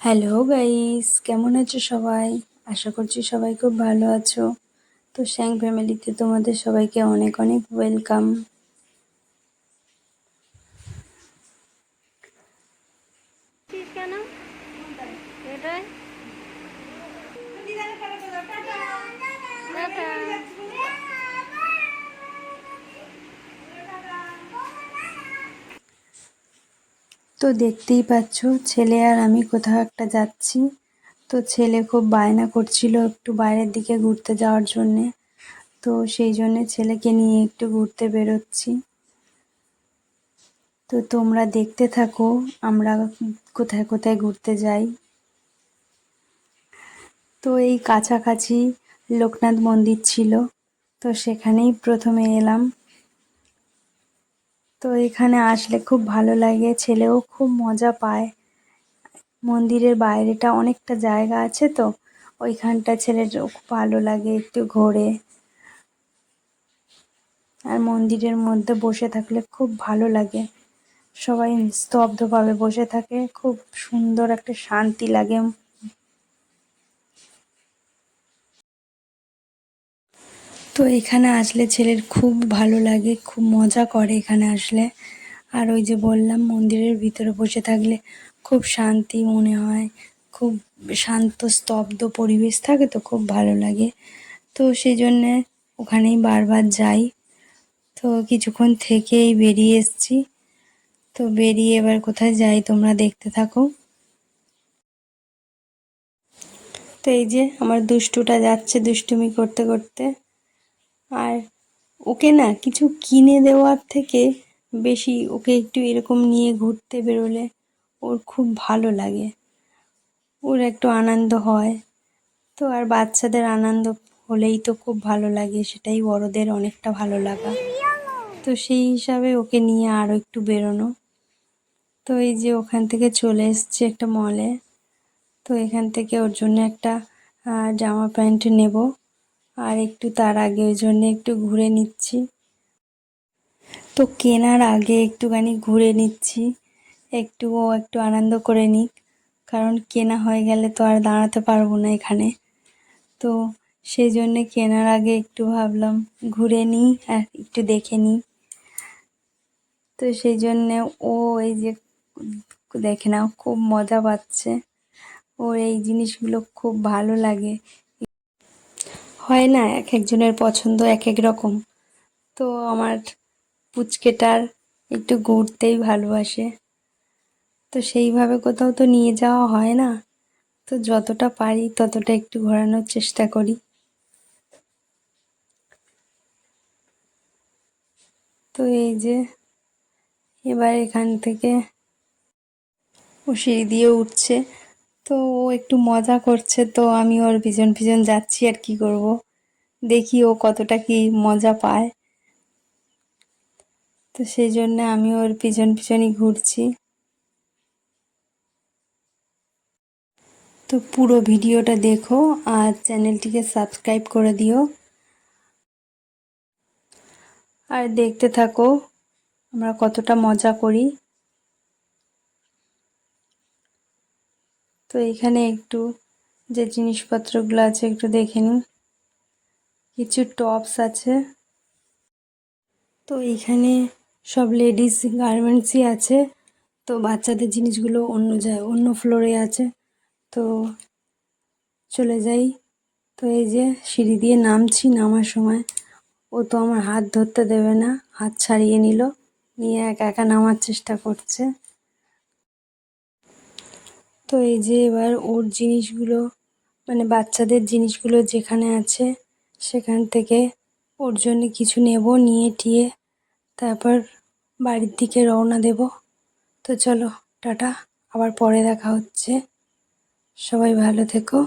Hello guys কেমন আছো সবাই? আশা করছি সবাই খুব ভালো আছো। তো শ্যাং ফ্যামিলিতে তোমাদের সবাইকে অনেক অনেক ওয়েলকাম কেন এটাই তো দেখতেই পাচ্ছ, ছেলে আর আমি কোথাও একটা যাচ্ছি। তো ছেলে খুব বায়না করছিল একটু বাইরের দিকে ঘুরতে যাওয়ার জন্যে। তো সেই জন্যে ছেলেকে নিয়ে একটু ঘুরতে বেরোচ্ছি। তো তোমরা দেখতে থাকো, আমরা কোথায় কোথায় ঘুরতে যাই। তো এই কাছাকাছি লোকনাথ মন্দির ছিল। তো সেখানেই প্রথমে এলাম। তো এখানে আসলে খুব ভালো লাগে, ছেলেও খুব মজা পায়। মন্দিরের বাইরেটা অনেকটা জায়গা আছে তো, ওইখানটা ছেলের খুব ভালো লাগে একটু ঘোরে। আর মন্দিরের মধ্যে বসে থাকলে খুব ভালো লাগে। সবাই স্তব্ধভাবে বসে থাকে, খুব সুন্দর একটা শান্তি লাগে। তো এখানে আসলে ছেলের খুব ভালো লাগে, খুব মজা করে এখানে আসলে। আর ওই যে বললাম, মন্দিরের ভিতরে বসে থাকলে খুব শান্তি মনে হয়, খুব শান্ত, স্তব্ধ পরিবেশ থাকে তো খুব ভালো লাগে। তো সেই জন্যে ওখানেই বারবার যাই। তো কিছুক্ষণ থেকেই বেরিয়ে এসছি। তো বেরিয়ে এবার কোথায় যাই তোমরা দেখতে থাকো। তো এই যে আমার দুষ্টুটা যাচ্ছে দুষ্টুমি করতে করতে। আর ওকে না কিছু কিনে দেওয়ার থেকে বেশি ওকে একটু এরকম নিয়ে ঘুরতে বেরোলে ওর খুব ভালো লাগে। ওর একটু আনন্দ হয়। তো আর বাচ্চাদের আনন্দ হলেই তো খুব ভালো লাগে, সেটাই বড়দের অনেকটা ভালো লাগা। তো সেই হিসাবে ওকে নিয়ে আরও একটু বেরোনো। তো এই যে ওখান থেকে চলে এসছি একটা মলে তো এখান থেকে ওর জন্য একটা জামা প্যান্ট নেব। আর একটু তার আগে ওই জন্য একটু ঘুরে নিচ্ছি। তো কেনার আগে একটুখানি ঘুরে নিচ্ছি। একটু ও একটু আনন্দ করে নিক, কারণ কেনা হয়ে গেলে তো আর দাঁড়াতে পারব না এখানে। তো সেই জন্যে কেনার আগে একটু ভাবলাম ঘুরে নিই আর একটু দেখে নিই। তো সেই জন্যে ও এই যে দেখে নাও, খুব মজা পাচ্ছে। ওর এই জিনিসগুলো খুব ভালো লাগে। হয় না, এক একজনের পছন্দ এক এক রকম। তো আমার পুচকেটার একটু ঘুরতেই ভালোবাসে। তো সেইভাবে কোথাও তো নিয়ে যাওয়া হয় না। তো যতটা পারি ততটা একটু ঘোরানোর চেষ্টা করি। তো এই যে, এবার এখান থেকে ও সিঁড়ি দিয়ে উঠছে। তো ও একটু মজা করছে তো আমি ওর পিছন পিছন যাচ্ছি আর কি করব। দেখি ও কতটা কি মজা পায়। তো সেই জন্য আমি ওর পিছন পিছনই ঘুরছি। তো পুরো ভিডিওটা দেখো আর চ্যানেলটিকে সাবস্ক্রাইব করে দিও। আর দেখতে থাকো আমরা কতটা মজা করি। তো এখানে একটু যে জিনিসপত্রগুলো আছে একটু দেখে নিই। কিছু টপস আছে। তো এখানে সব লেডিস গার্মেন্টসই আছে। তো বাচ্চাদের জিনিসগুলো অন্য যায় অন্য ফ্লোরে আছে। তো চলে যাই। তো এই যে সিঁড়ি দিয়ে নামছি নামার সময়। ও তো আমার হাত ধরতে দেবে না, হাত ছাড়িয়ে নিল। নিয়ে একা একা নামার চেষ্টা করছে। তো এই যে এবার ওর জিনিসগুলো মানে বাচ্চাদের জিনিসগুলো যেখানে আছে, সেখান থেকে ওর জন্য কিছু নেব, নিয়ে টিয়ে তারপর বাড়ির দিকে রওনা দেব। তো চলো, টাটা। আবার পরে দেখা হচ্ছে। সবাই ভালো থেকো।